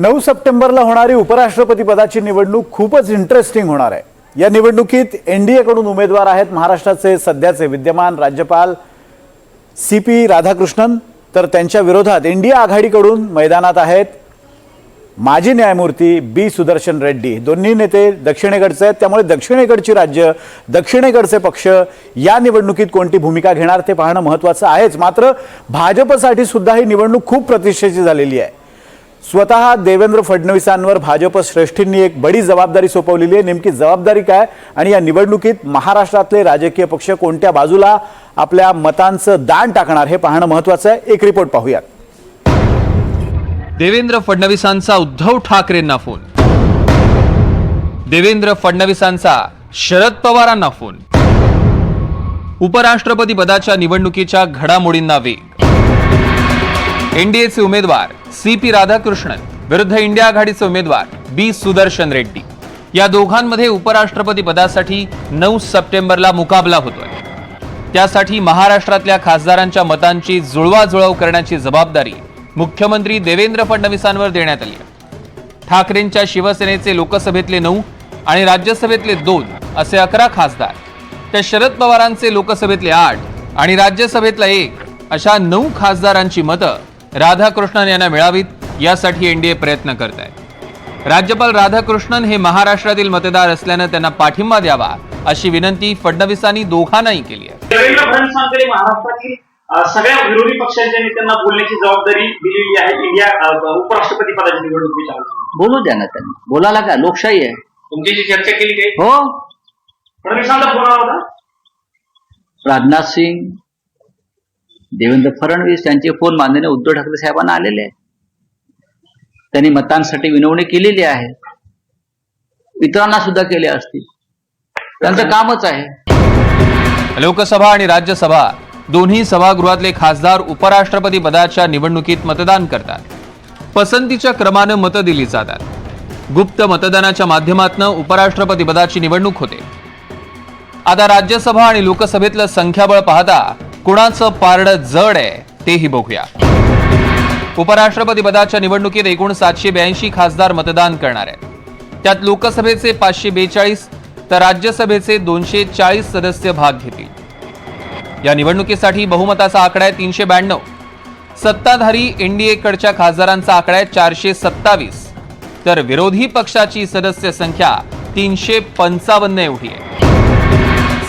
नऊ सप्टेंबरला होणारी उपराष्ट्रपती पदाची निवडणूक खूपच इंटरेस्टिंग होणार आहे. या निवडणुकीत एनडीए कडून उमेदवार आहेत महाराष्ट्राचे सध्याचे विद्यमान राज्यपाल सी पी राधाकृष्णन. तर त्यांच्या विरोधात इंडिया आघाडीकडून मैदानात आहेत माजी न्यायमूर्ती बी सुदर्शन रेड्डी. दोन्ही नेते दक्षिणेकडचे आहेत त्यामुळे दक्षिणेकडची राज्य दक्षिणेकडचे पक्ष या निवडणुकीत कोणती भूमिका घेणार ते पाहणं महत्त्वाचं आहेच. मात्र भाजपसाठी सुद्धा ही निवडणूक खूप प्रतिष्ठेची झालेली आहे. स्वतः देवेंद्र फडणवीसांवर भाजप श्रेष्ठींनी एक बडी जबाबदारी सोपवलेली आहे. नेमकी जबाबदारी काय? आणि या निवडणुकीत महाराष्ट्रातले राजकीय पक्ष कोणत्या बाजूला आपल्या मतांचं दान टाकणार हे पाहणं महत्वाचं आहे. एक रिपोर्ट पाहूयात. देवेंद्र फडणवीसांचा उद्धव ठाकरेंना फोन. देवेंद्र फडणवीसांचा शरद पवारांना फोन. उपराष्ट्रपती पदाच्या निवडणुकीच्या घडामोडींना वेग. एनडीएचे उमेदवार सी पी राधाकृष्णन विरुद्ध इंडिया आघाडीचे उमेदवार बी सुदर्शन रेड्डी. या दोघांमध्ये उपराष्ट्रपती पदासाठी नऊ सप्टेंबरला मुकाबला होतोय. त्यासाठी महाराष्ट्रातल्या खासदारांच्या मतांची जुळवाजुळव करण्याची जबाबदारी मुख्यमंत्री देवेंद्र फडणवीसांवर देण्यात आली ठाकरेंच्या शिवसेनेचे लोकसभेतले नऊ आणि राज्यसभेतले दोन असे अकरा खासदार तर शरद पवारांचे लोकसभेतले आठ आणि राज्यसभेतला एक अशा नऊ खासदारांची मतं राधाकृष्णन यांना मिळावीत यासाठी एनडीए प्रयत्न करत आहे राज्यपाल राधाकृष्णन हे महाराष्ट्रातील मतदार असल्यानं त्यांना पाठिंबा द्यावा अशी विनंती फडणवीसांनी दोघांनाही केली आहे. देवेंद्र फडणवीसांकडे महाराष्ट्रातील सगळ्या विरोधी पक्षांच्या नेत्यांना बोलण्याची जबाबदारी दिलेली आहे. इंडिया उपराष्ट्रपती पदाची निवडणुकीच्या वेळेस. बोलू द्या ना त्यांनी. बोलायला काय? लोकशाही आहे. तुमच्याशी चर्चा केली काही हो. फडणवीसांचा फोन आला होता? राजनाथ सिंग देवेंद्र फडणवीस यांचे फोन माननीय उद्धव ठाकरे साहेबांना आलेले आहेत. त्यांनी मतांसाठी विनवणी केलेली आहे. इतरांना सुद्धा केले असतील. त्यांचं कामच आहे. लोकसभा आणि राज्यसभा दोन्ही सभागृहातले खासदार उपराष्ट्रपती पदाच्या निवडणुकीत मतदान करतात. पसंतीच्या क्रमानं मतं दिली जातात. गुप्त मतदानाच्या माध्यमातून उपराष्ट्रपती पदाची निवडणूक होते. आता राज्यसभा आणि लोकसभेतलं संख्याबळ पाहता कुणाचं पारडं जड आहे तेही बघूया. उपराष्ट्रपती पदाच्या निवडणुकीत एकूण सातशे ब्याऐंशी खासदार मतदान करणार आहेत. त्यात लोकसभेचे पाचशे बेचाळीस तर राज्यसभेचे दोनशे चाळीस सदस्य भाग घेतील. या निवडणुकीसाठी बहुमताचा आकडा आहे तीनशे ब्याण्णव. सत्ताधारी एनडीएकडच्या खासदारांचा आकडा आहे चारशे सत्तावीस. तर विरोधी पक्षाची सदस्य संख्या तीनशे पंचावन्न एवढी आहे.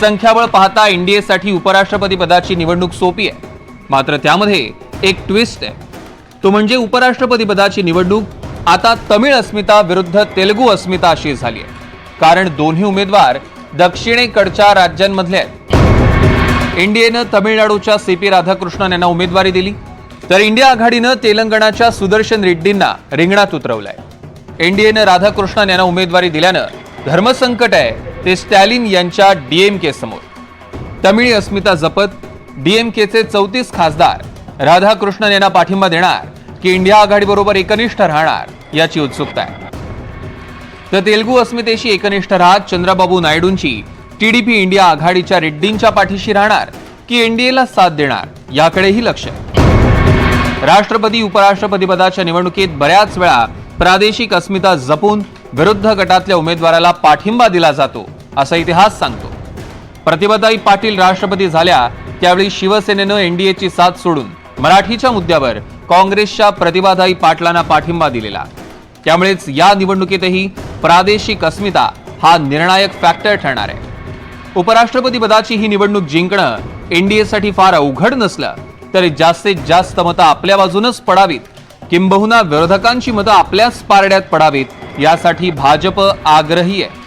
संख्याबळ पाहता एनडीएसाठी उपराष्ट्रपती पदाची निवडणूक सोपी आहे. मात्र त्यामध्ये एक ट्विस्ट आहे. तो म्हणजे उपराष्ट्रपती पदाची निवडणूक आता तमिळ अस्मिता विरुद्ध तेलुगू अस्मिता अशी झाली आहे. कारण दोन्ही उमेदवार दक्षिणेकडच्या राज्यांमधले आहेत. एनडीएनं तमिळनाडूच्या सी पी राधाकृष्णन यांना उमेदवारी दिली. तर इंडिया आघाडीनं तेलंगणाच्या सुदर्शन रेड्डींना रिंगणात उतरवलंय. एनडीएनं राधाकृष्णन यांना उमेदवारी दिल्यानं धर्मसंकट आहे. ते स्टॅलिन यांच्या डीएमके समोर. तमिळी अस्मिता जपत डीएमकेचे चौतीस खासदार राधाकृष्णन यांना पाठिंबा देणार की इंडिया आघाडीबरोबर एकनिष्ठ राहणार याची उत्सुकता आहे. तर तेलगू अस्मितेशी एकनिष्ठ राहत चंद्रबाबू नायडूंची टीडीपी इंडिया आघाडीच्या रेड्डींच्या पाठीशी राहणार की एनडीएला साथ देणार याकडेही लक्ष राष्ट्रपती उपराष्ट्रपती पदाच्या निवडणुकीत बऱ्याच वेळा प्रादेशिक अस्मिता जपून विरुद्ध गटातल्या उमेदवाराला पाठिंबा दिला जातो असा इतिहास सांगतो. प्रतिभाताई पाटील राष्ट्रपती झाल्या त्यावेळी शिवसेनेनं एनडीएची साथ सोडून मराठीच्या मुद्द्यावर काँग्रेसच्या प्रतिभाताई पाटलांना पाठिंबा दिलेला. त्यामुळेच या निवडणुकीतही प्रादेशिक अस्मिता हा निर्णायक फॅक्टर ठरणार आहे. उपराष्ट्रपती पदाची ही निवडणूक जिंकणं एनडीएसाठी फार अवघड नसलं तरी जास्तीत जास्त मतं आपल्या बाजूनच पडावीत. किंबहुना विरोधकांची मतं आपल्याच पारड्यात पडावीत यासाठी भाजप आग्रही आहे.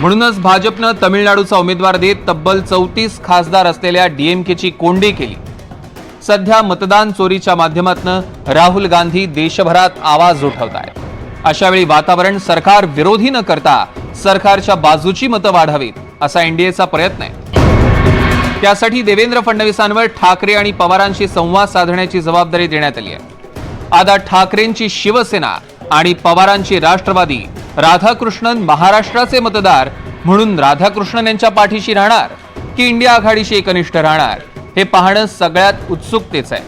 म्हणूनच भाजपनं तमिळनाडूचा उमेदवार देत तब्बल चौतीस खासदार असलेल्या डीएमकेची कोंडी केली. सध्या मतदान चोरीच्या माध्यमातून राहुल गांधी देशभरात आवाज उठवत आहेत अशावेळी वातावरण सरकार विरोधी न करता सरकारच्या बाजूची मतं वाढावीत असा एनडीएचा प्रयत्न आहे. त्यासाठी देवेंद्र फडणवीसांवर ठाकरे आणि पवारांशी संवाद साधण्याची जबाबदारी देण्यात आली आहे. आता ठाकरेंची शिवसेना आणि पवारांची राष्ट्रवादी. राधाकृष्णन महाराष्ट्राचे मतदार म्हणून राधाकृष्णन यांच्या पाठीशी राहणार की इंडिया आघाडीशी एकनिष्ठ राहणार हे पाहणं सगळ्यात उत्सुकतेचं आहे.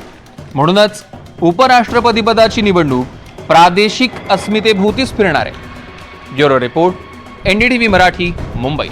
म्हणूनच उपराष्ट्रपतीपदाची निवडणूक प्रादेशिक अस्मितेभोवतीच फिरणार आहे. Bureau report NDTV Marathi Mumbai.